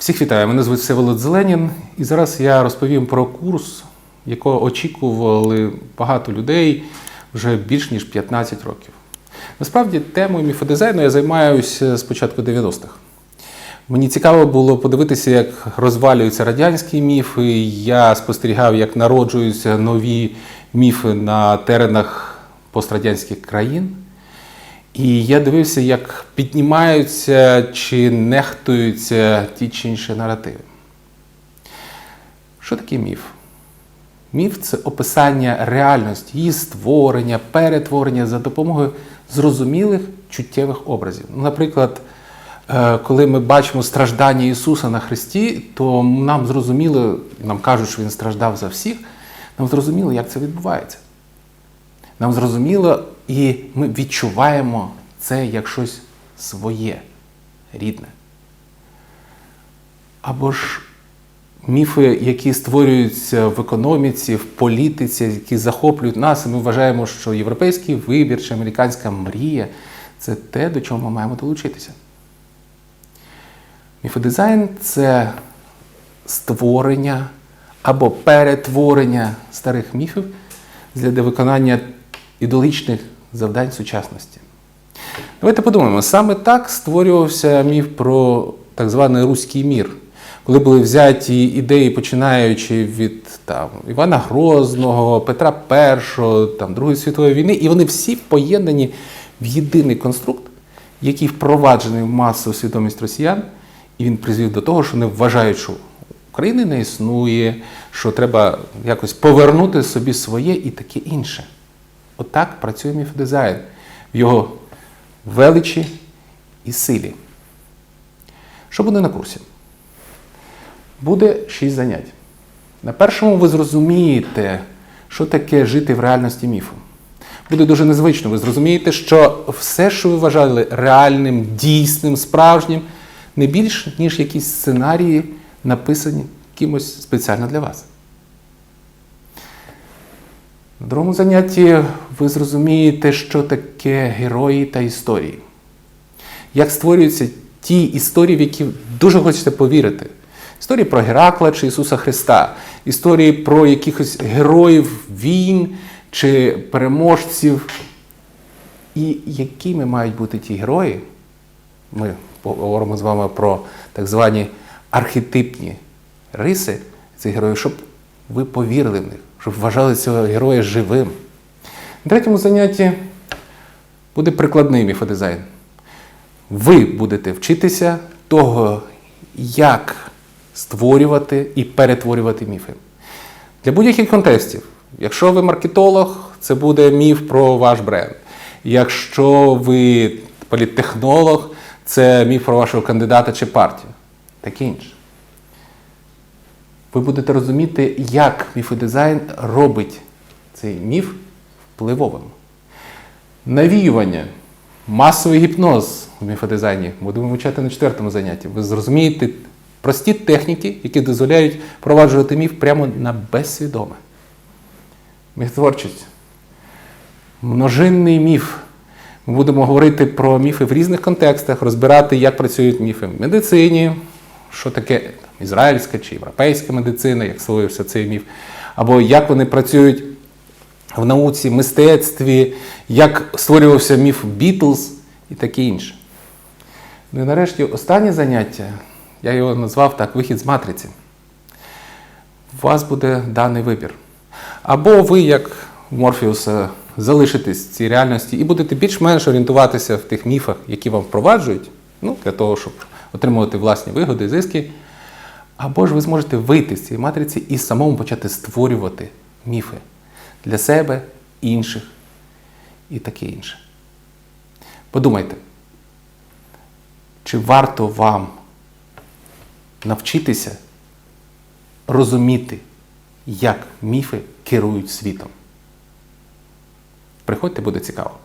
Всіх вітаю, мене звуть Всеволод Зеленін, і зараз я розповім про курс, якого очікували багато людей вже більш ніж 15 років. Насправді, темою міфодизайну я займаюся з початку 90-х. Мені цікаво було подивитися, як розвалюються радянські міфи. Я спостерігав, як народжуються нові міфи на теренах пострадянських країн. І я дивився, як піднімаються чи нехтуються ті чи інші наративи. Що таке міф? Міф це описання реальності, її створення, перетворення за допомогою зрозумілих чуттєвих образів. Ну, Наприклад, е, коли ми бачимо страждання Ісуса на Христі, то нам зрозуміло, нам кажуть, що Він страждав за всіх, нам зрозуміло, як це відбувається. Нам зрозуміло, і ми відчуваємо це як щось своє, рідне. Або ж міфи, які створюються в економіці, в політиці, які захоплюють нас, і ми вважаємо, що європейський вибір чи американська мрія це те, до чого ми маємо долучитися. Міфодизайн це створення або перетворення старих міфів для виконання ідеологічних завдань сучасності. Давайте подумаємо, саме так створювався міф про так званий руський мір, коли були взяті ідеї, починаючи від там, Івана Грозного, Петра І, там, Другої світової війни, і вони всі поєднані в єдиний конструкт, який впроваджений в масову свідомість росіян, і він призвів до того, що вони вважають, що України не існує, що треба якось повернути собі своє і таке інше. Отак працює міфодизайн в його величі і силі. Що буде на курсі? Буде шість занять. На першому ви зрозумієте, що таке жити в реальності міфу. Буде дуже незвично. Ви зрозумієте, що все, що ви вважали реальним, дійсним, справжнім, не більш, ніж якісь сценарії, написані кимось спеціально для вас. На другому занятті ви зрозумієте, що таке герої та історії. Як створюються ті історії, в які дуже хочете повірити. Історії про Геракла чи Ісуса Христа, історії про якихось героїв війн чи переможців. І якими мають бути ті герої? Ми поговоримо з вами про так звані архетипні риси цих героїв, щоб ви повірили в них, щоб вважали цього героя живим. На третьому занятті буде прикладний міфодизайн. Ви будете вчитися того, як створювати і перетворювати міфи. Для будь-яких контекстів. Якщо ви маркетолог, це буде міф про ваш бренд. Якщо ви політтехнолог, це міф про вашого кандидата чи партію. Таке інше. Ви будете розуміти, як міфодизайн робить цей міф впливовим. Навіювання, масовий гіпноз в міфодизайні будемо вивчати на четвертому занятті. Ви зрозумієте прості техніки, які дозволяють впроваджувати міф прямо на безсвідоме. Міфтворчість. Множинний міф. Ми будемо говорити про міфи в різних контекстах, розбирати, як працюють міфи в медицині, що таке ізраїльська чи європейська медицина, як створився цей міф, або як вони працюють в науці, мистецтві, як створювався міф Бітлз і таке інше. Ну і нарешті останнє заняття, я його назвав так вихід з матриці. У вас буде даний вибір. Або ви, як в Морфіуса, залишитесь в цій реальності і будете більш-менш орієнтуватися в тих міфах, які вам впроваджують, ну, для того, щоб отримувати власні вигоди, зиски. Або ж ви зможете вийти з цієї матриці і самому почати створювати міфи для себе, інших і таке інше. Подумайте, чи варто вам навчитися розуміти, як міфи керують світом? Приходьте, буде цікаво.